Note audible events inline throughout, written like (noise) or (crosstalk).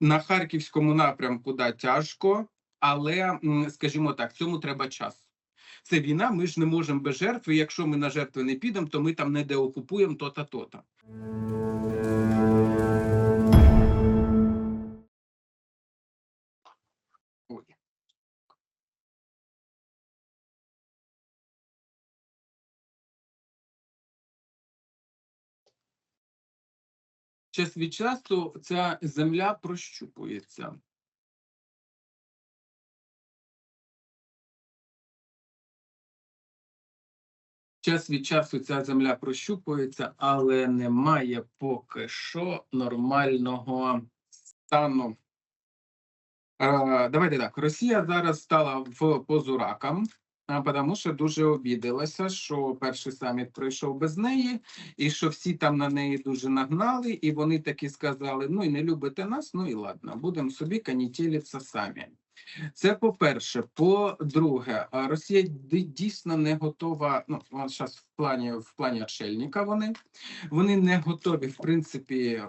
на харківському напрямку да, тяжко, але, скажімо так, цьому треба час. Це війна, ми ж не можемо без жертв. І якщо ми на жертви не підемо, то ми там не деокупуємо то-та, то-та. Час від часу ця земля прощупується. Час від часу ця земля прощупується, але немає поки що нормального стану. Давайте так. Росія зараз стала в позу ракам, а, тому що дуже обідалася, що перший саміт пройшов без неї, і що всі там на неї дуже нагнали, і вони таки сказали: ну і не любите нас, ну і ладно, будемо собі канітілитися самі. Це по-перше. По-друге, Росія дійсно не готова. Ну, зараз в плані в плані отшельника вони, вони не готові, в принципі,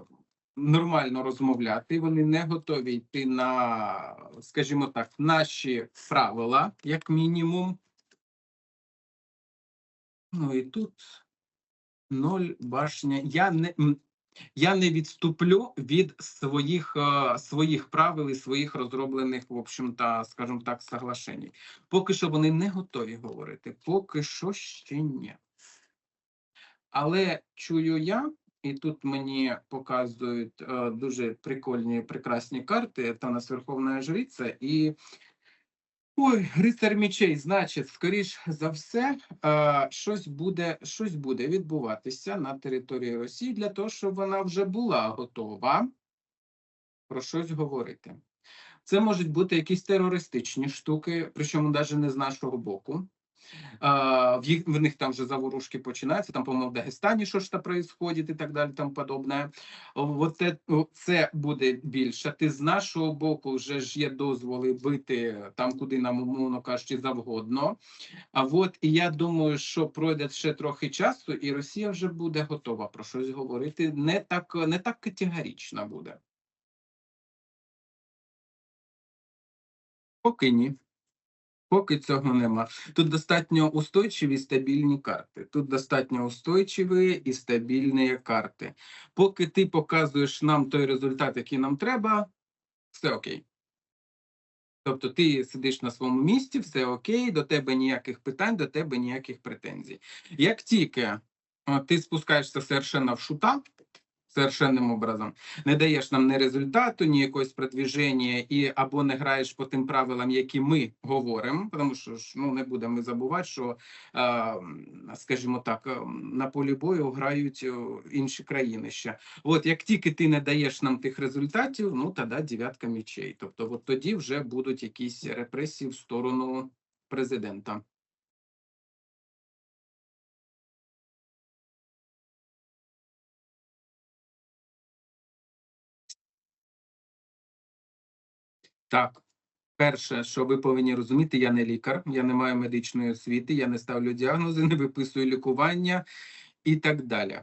нормально розмовляти. Вони не готові йти на, скажімо так, наші правила, як мінімум. Ну і тут ноль башня. Я не. я не відступлю від своїх, е, своїх правил і своїх розроблених, в общем-то, скажімо так, соглашень. Поки що вони не готові говорити, поки що ще ні. Але чую я, і тут мені показують е, дуже прикольні, прекрасні карти. Та нас Верховна Жриця і. Ой, рицар мічей, значить, скоріш за все, е, щось буде, щось буде відбуватися на території Росії для того, щоб вона вже була готова про щось говорити. Це можуть бути якісь терористичні штуки, причому навіть не з нашого боку. В, їх, в них там вже заворушки починаються, там, по-моєму, в Дагестані що ж там происходить і так далі, там подобне. От це, це буде більше. Ти з нашого боку вже ж є дозволи бити там, куди нам, умовно кажучи, завгодно. А от і я думаю, що пройде ще трохи часу, і Росія вже буде готова про щось говорити. Не так, не так категорично буде. Поки ні. Поки цього нема. Тут достатньо устойчиві і стабільні карти. Тут достатньо устойчиві і стабільні карти. Поки ти показуєш нам той результат, який нам треба, все окей. Тобто ти сидиш на своєму місці, все окей, до тебе ніяких питань, до тебе ніяких претензій. Як тільки ти спускаєшся совершенно в шута, совершенним образом, не даєш нам ні результату, ні якогось продвіження, і або не граєш по тим правилам, які ми говоримо, тому що ну не будемо забувати, що скажімо так, е, на полі бою грають е, інші країни ще. От як тільки ти не даєш нам тих результатів, ну тоді дев'ятка мічей. Тобто, от тоді вже будуть якісь репресії в сторону президента. Так, перше, що ви повинні розуміти, я не лікар, я не маю медичної освіти, я не ставлю діагнози, не виписую лікування і так далі.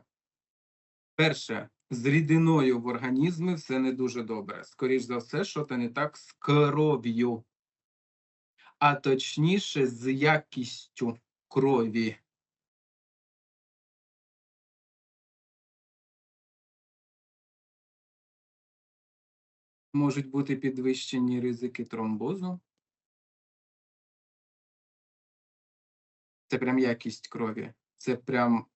Перше, з рідиною в організмі все не дуже добре. Скоріш за все, що то не так з кров'ю, а точніше, з якістю крові. Можуть бути підвищені ризики тромбозу. Це прям якість крові. Це прям.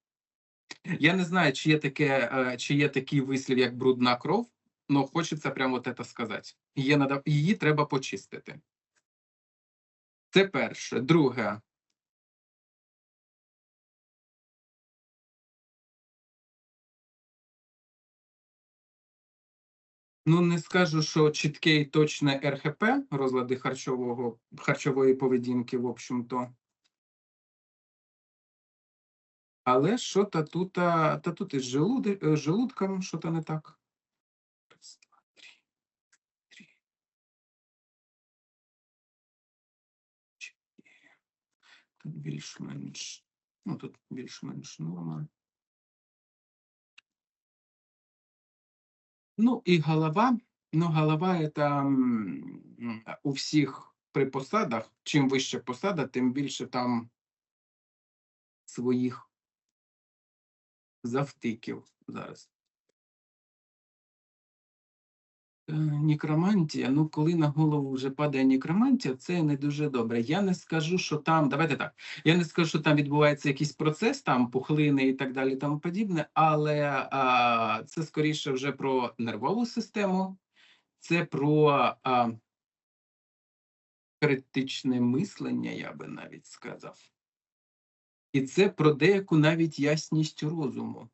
Я не знаю, чи є таке, е, чи є такий вислів, як брудна кров, але хочеться прямо от це сказати. Її треба почистити. Це перше. Друге. Ну, не скажу, що чітке і точне РХП, розлади харчового, харчової поведінки, в общем-то. Але що та тут, та тут із желудком що то не так. Раз, два, три, три. Тут більш-менш, ну тут більш-менш норма. Ну і голова. Ну, голова это у всіх при посадах. Чим вища посада, тим більше там своїх завтиків зараз. Нікромантія. Ну, коли на голову вже падає нікромантія, це не дуже добре. Я не скажу, що там. Давайте так. Я не скажу, що там відбувається якийсь процес, там пухлини і так далі, тому подібне, але а, це скоріше вже про нервову систему, це про а, критичне мислення, я би навіть сказав. І це про деяку навіть ясність розуму.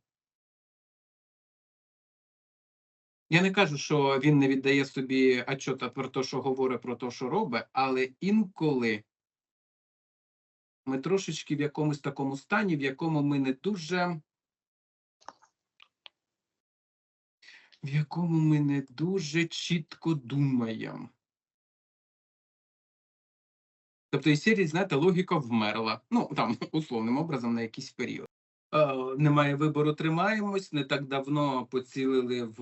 Я не кажу, що він не віддає собі отчота про те, що говорить, про те, що робить, але інколи ми трошечки в якомусь такому стані, в якому ми не дуже. В якому ми не дуже чітко думаємо. Тобто, із серії, знаєте, логіка вмерла. Ну, там, условним образом, на якийсь період. Е, немає вибору, тримаємось. Не так давно поцілили в,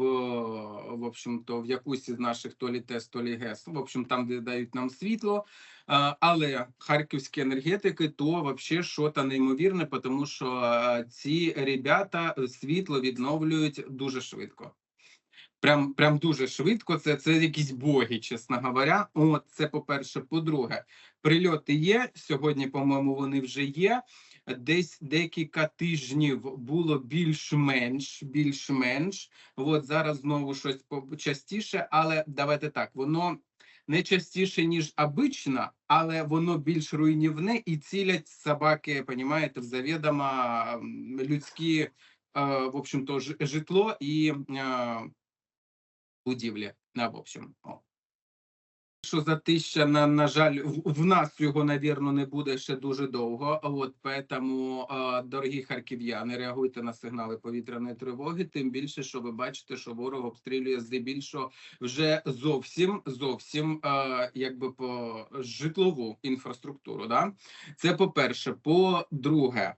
в общем-то, в якусь із наших то лі ТЕС, то лі ГЕС, в общем, там, де дають нам світло. Е, але харківські енергетики то вообще що то неймовірне, тому що е, ці ребята світло відновлюють дуже швидко. Прям, прям дуже швидко. Це, це якісь боги, чесно говоря. От це по-перше. По-друге, прильоти є. Сьогодні, по-моєму, вони вже є. Десь декілька тижнів було більш-менш, більш-менш. От зараз знову щось частіше, але давайте так, воно не частіше, ніж обично, але воно більш руйнівне і цілять собаки, понімаєте, в завідомо людські, е, в общем-то, житло і е, будівлі. На, в общем. Що за тисяча, на, на жаль, в, в нас його, навірно, не буде ще дуже довго. От поэтому, е, дорогі харків'яни, реагуйте на сигнали повітряної тривоги. Тим більше, що ви бачите, що ворог обстрілює здебільшого вже зовсім зовсім е, якби по житлову інфраструктуру. Да? Це по-перше. По-друге, е,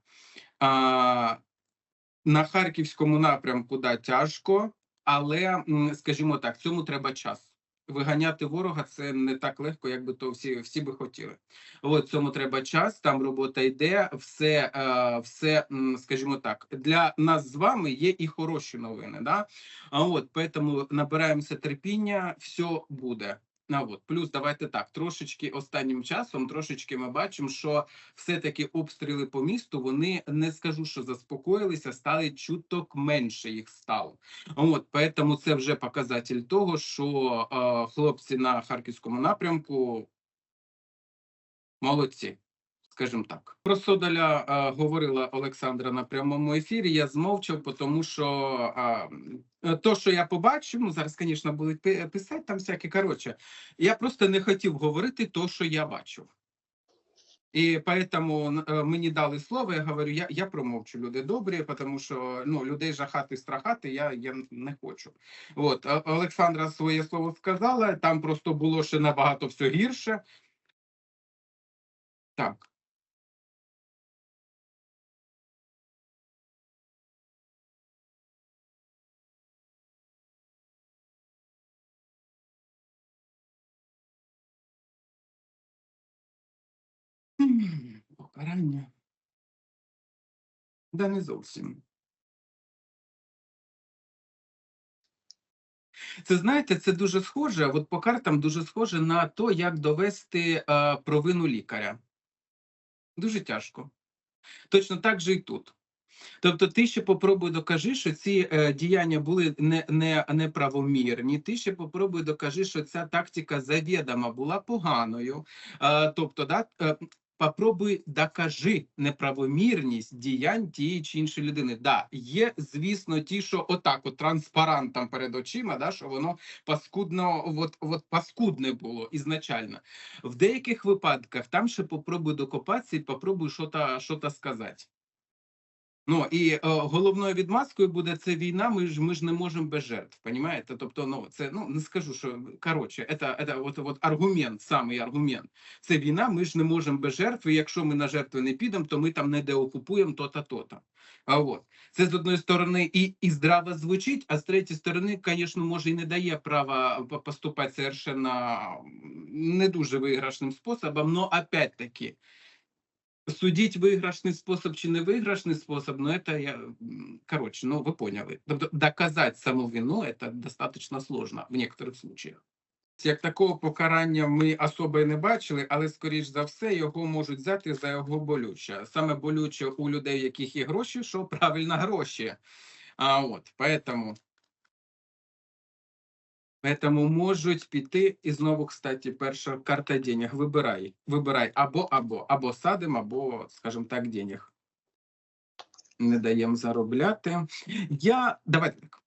на харківському напрямку да, тяжко, але, скажімо так, цьому треба час. Виганяти ворога це не так легко, як би то всі, всі би хотіли. От цьому треба час, там робота йде, все, е, все, скажімо так, для нас з вами є і хороші новини. Да? А от тому набираємося терпіння, все буде. А от плюс давайте так. Трошечки останнім часом, трошечки ми бачимо, що все-таки обстріли по місту вони не скажу, що заспокоїлися, стали чуток менше їх стало. От поэтому це вже показатель того, що е, хлопці на харківському напрямку молодці. Скажімо так, про Содоля е, говорила Олександра на прямому ефірі. Я змовчав, тому що е, то, що я побачив, ну зараз, звісно, будуть писати там всякі. Коротше, я просто не хотів говорити то, що я бачив. І поэтому е, мені дали слово, я говорю, я, я промовчу люди добрі, тому що ну, людей жахати, страхати я, я не хочу. От, Олександра своє слово сказала, там просто було ще набагато все гірше. Так. Покарання. Да не зовсім. Це знаєте, це дуже схоже. От по картам дуже схоже на то, як довести е, провину лікаря. Дуже тяжко. Точно так же і тут. Тобто, ти ще попробуй докажи, що ці е, діяння були не, не, неправомірні. Ти ще попробуй докажи, що ця тактика завідома була поганою. Е, тобто, да, е, попробуй докажи неправомірність діянь тієї чи іншої людини. Да, є, звісно, ті, що отак, от транспарантом перед очима, да, що воно паскудно, от, от паскудне було ізначально. В деяких випадках там ще попробуй докопатися і попробуй що-то сказати. Ну і е, головною відмазкою буде це війна. Ми ж ми ж не можемо без жертв. Понімаєте? Тобто, ну це ну не скажу, що коротше, це, це от, от аргумент, самий аргумент. Це війна. Ми ж не можемо без жертв. і Якщо ми на жертви не підемо, то ми там не деокупуємо то-та, то-та. А от це з одної сторони і, і здраво звучить, а з третьої сторони, звісно, може і не дає права поступати совершенно не дуже виграшним способом, но опять-таки. Судить виграшний спосіб чи не виграшний спосіб, ну это я м, короче, ну ви поняли. Тобто доказати саму вину это достаточно сложно в некоторых случаях. Як такого покарання ми особи не бачили, але скоріш за все його можуть взяти за його болюче. Саме болюче у людей, в яких є гроші, що правильно гроші. А от поэтому Поэтому можуть піти і знову, кстати, перша карта денег. Вибирай. Вибирай або або, або садим, або, скажімо так, денег. Не даємо заробляти. Я давайте так.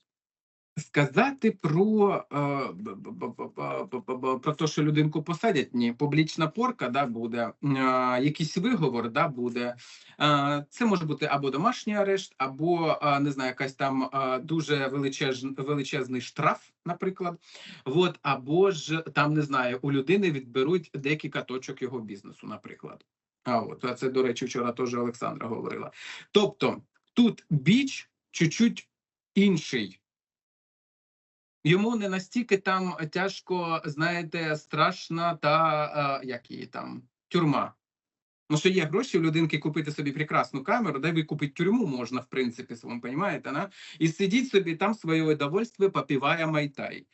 Сказати про, е, про те, що людинку посадять, ні, публічна порка да, буде, е, якийсь виговор да, буде. Е, Це може бути або домашній арешт, або не знаю, якась там дуже величез, величезний штраф, наприклад. От, або ж там не знаю, у людини відберуть декілька точок його бізнесу, наприклад. А от це, до речі, вчора теж Олександра говорила. Тобто тут біч чуть-чуть інший. Йому не настільки там тяжко, знаєте, страшна та е, як її там тюрма. Ну, що є гроші у людинки купити собі прекрасну камеру, де викупити тюрму можна, в принципі, ви розумієте, на? і сидіть собі там своє удовольствие, попиває майтай.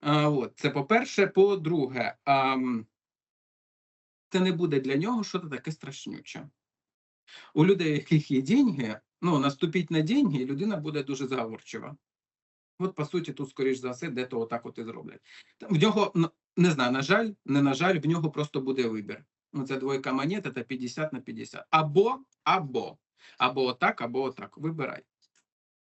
А, от, це по-перше. По-друге, це не буде для нього щось таке страшнюче. У людей, у яких є деньги, ну, наступіть на деньги, і людина буде дуже заговорчива. От, по суті, тут, скоріш за все, де-то отак от і зроблять. В нього, не знаю, на жаль, не на жаль, в нього просто буде вибір. Ну, це двойка монет, це 50 на 50. Або, або, або отак, або отак. Вибирай.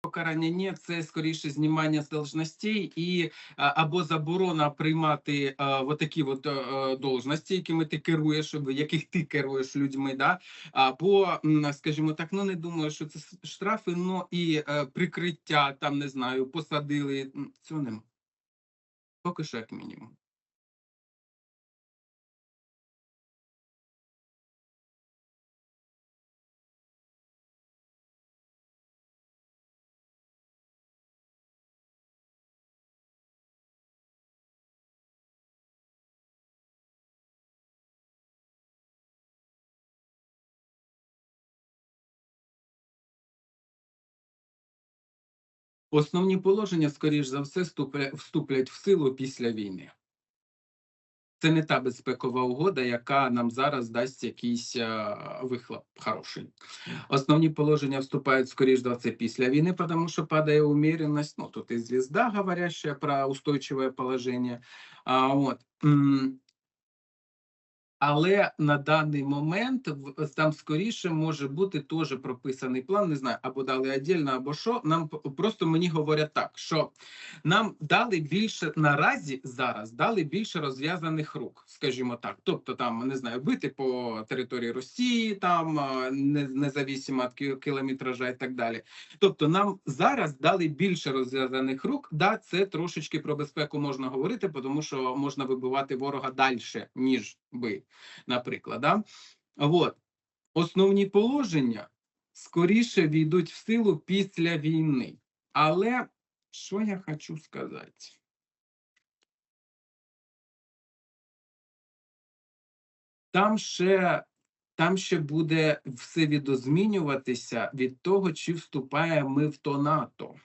Покарання ні, це скоріше знімання з должностей і або заборона приймати а, от такі от а, должності, якими ти керуєш, яких ти керуєш людьми, да? або, скажімо так, ну не думаю, що це штрафи, ну і е, прикриття, там не знаю, посадили. Цього нема. Поки що як мінімум. Основні положення, скоріш за все, вступлять в силу після війни. Це не та безпекова угода, яка нам зараз дасть якийсь е, вихлоп хороший. Основні положення вступають, скоріш за все, після війни, тому що падає умеренность. Ну, тут і звезда, говорящая про устойчивое положення. А, от. Але на даний момент там скоріше може бути теж прописаний план. Не знаю, або дали віддільно, або що. Нам просто мені говорять так, що нам дали більше наразі зараз дали більше розв'язаних рук, скажімо так. Тобто, там не знаю, бити по території Росії, там независимо від кілометража і так далі. Тобто, нам зараз дали більше розв'язаних рук. Да, це трошечки про безпеку можна говорити, тому що можна вибивати ворога далі, ніж би, наприклад. Да? От. Основні положення скоріше війдуть в силу після війни. Але що я хочу сказати? Там ще, там ще буде все відозмінюватися від того, чи вступаємо ми в то НАТО.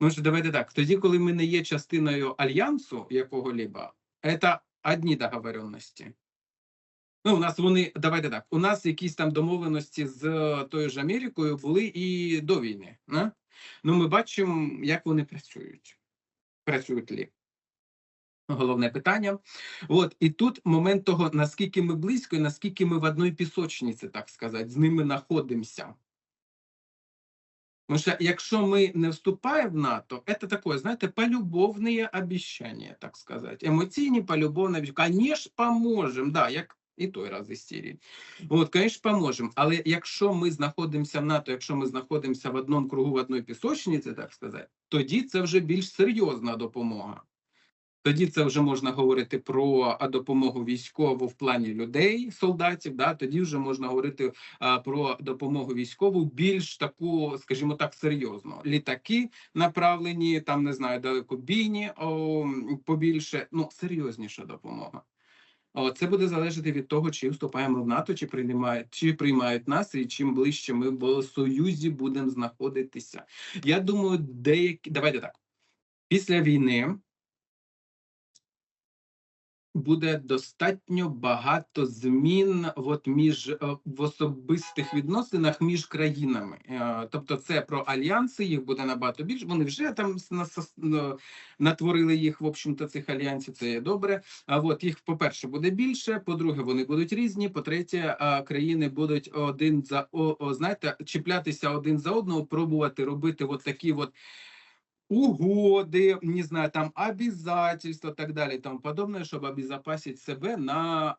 Ну що давайте так. Тоді, коли ми не є частиною альянсу якого-либо, це одні договоренності. Ну, у нас вони, давайте так, у нас якісь там домовленості з е, тою ж Америкою були і до війни. Не? Ну, ми бачимо, як вони працюють. Працюють лі. Головне питання. От і тут момент того, наскільки ми близько, і наскільки ми в одній пісочниці, так сказати, з ними знаходимося. Тому що якщо ми не вступаємо в НАТО, це таке, знаєте, полюбовне обіцяння, так сказати. Емоційні, полюбовне обіцяння. Звісно, поможемо, да, як І той раз із Сирії. От, звісно, поможемо. Але якщо ми знаходимося в НАТО, якщо ми знаходимося в одному кругу, в одній пісочниці, так сказати, тоді це вже більш серйозна допомога. Тоді це вже можна говорити про допомогу військову в плані людей, солдатів. Да, тоді вже можна говорити а, про допомогу військову більш таку, скажімо так, серйозно. Літаки направлені, там не знаю, далекобійні о, побільше. Ну серйозніша допомога. Це буде залежати від того, чи вступаємо в НАТО, чи приймають, чи приймають нас, і чим ближче ми в союзі будемо знаходитися. Я думаю, деякі давайте так після війни буде достатньо багато змін от між е, в особистих відносинах між країнами. Е, Тобто, це про альянси, їх буде набагато більше. Вони вже там натворили їх, в общем-то, цих альянсів. Це є добре. А от їх, по-перше, буде більше. По-друге, вони будуть різні. По-третє, країни будуть один за о, о, знаєте, чіплятися один за одного, пробувати робити от такі от угоди, не знаю, там обязательства, так далі, і тому подобне, щоб обезопасити себе на,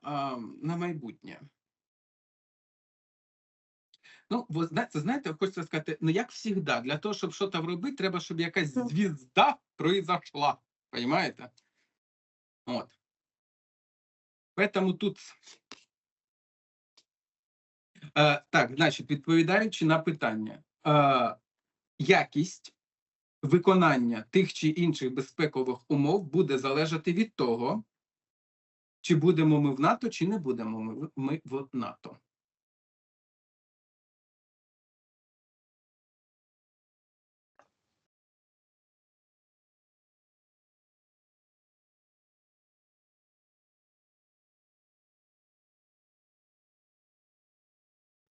на майбутнє. Ну, ви знаєте, знаєте, хочеться сказати, ну як завжди, для того, щоб щось робити, треба, щоб якась звізда произошла. Понимаєте? От. Поэтому тут. Е, так, значить, відповідаючи на питання, е, якість виконання тих чи інших безпекових умов буде залежати від того, чи будемо ми в НАТО, чи не будемо ми, в- НАТО.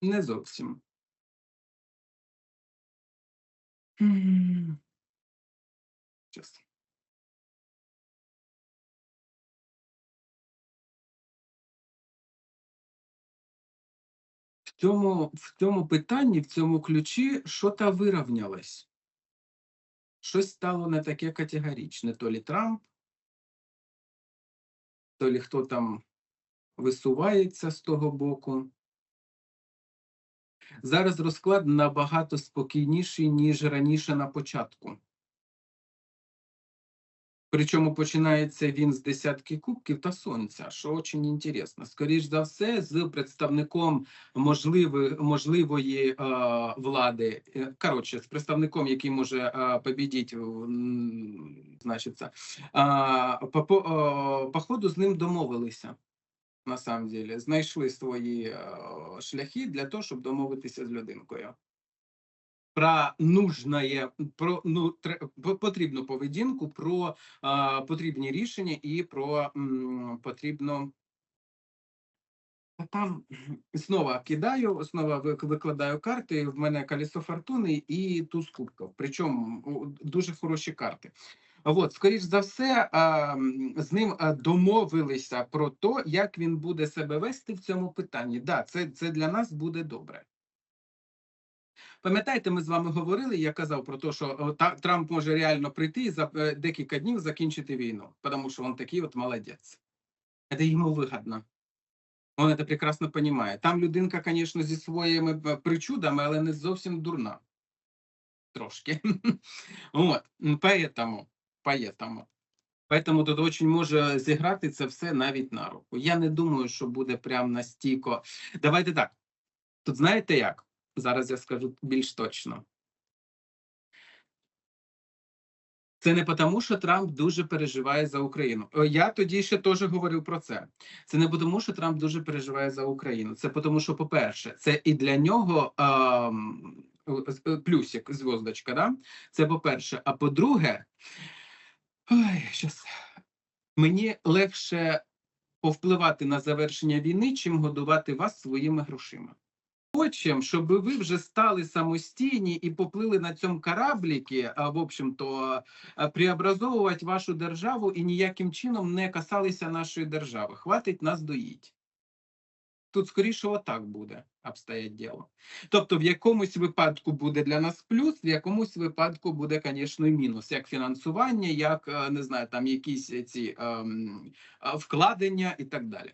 Не зовсім. М. Щас. В цьому, в цьому питанні, в цьому ключі, що-то вирівнялось. Щось стало не таке категоричне. То лі Трамп, то лі хто там висувається з того боку. Зараз розклад набагато спокійніший, ніж раніше на початку. Причому починається він з десятки кубків та сонця, що дуже інтересно. Скоріш за все, з представником можливої, можливої е, влади, е, коротше, з представником, який може е, побідіть, значиться, е, по, е, по ходу з ним домовилися. На самом деле, знайшли свої е, шляхи для того, щоб домовитися з людинкою. Про нужне, про ну потрібну поведінку, про е, потрібні рішення і про м, потрібно. Там знову кидаю, знову вик- викладаю карти. В мене колесо фортуни і туз кубків. Причому дуже хороші карти. От, скоріш за все, а, з ним домовилися про те, як він буде себе вести в цьому питанні. Да, це, це для нас буде добре. Пам'ятаєте, ми з вами говорили, я казав про те, що о, та, Трамп може реально прийти і за е, декілька днів закінчити війну, тому що він такий от молодець. Це йому вигідно. Він це прекрасно розуміє. Там людинка, звісно, зі своїми е, причудами, але не зовсім дурна. Трошки. (laughs) От, м, поэтому, поэтому. Поэтому тут очень може зіграти це все навіть на руку. Я не думаю, що буде прям настільки. Давайте так. Тут знаєте як? Зараз я скажу більш точно. Це не тому, що Трамп дуже переживає за Україну. Е, Я тоді ще теж говорив про це. Це не тому, що Трамп дуже переживає за Україну. Це тому, що, по-перше, це і для нього ем, е, плюсик, зв'язочка, да? Це по-перше. А по-друге, ой, щас. мені легше повпливати на завершення війни, чим годувати вас своїми грошима. Хочемо, щоб ви вже стали самостійні і поплили на цьому корабліки, в общем-то преобразовувати вашу державу і ніяким чином не касалися нашої держави. Хватить нас доїть. Тут скоріше отак буде обстоять діло. Тобто, в якомусь випадку буде для нас плюс, в якомусь випадку буде, звісно, мінус, як фінансування, як е, не знаю, там якісь ці ем, вкладення і так далі.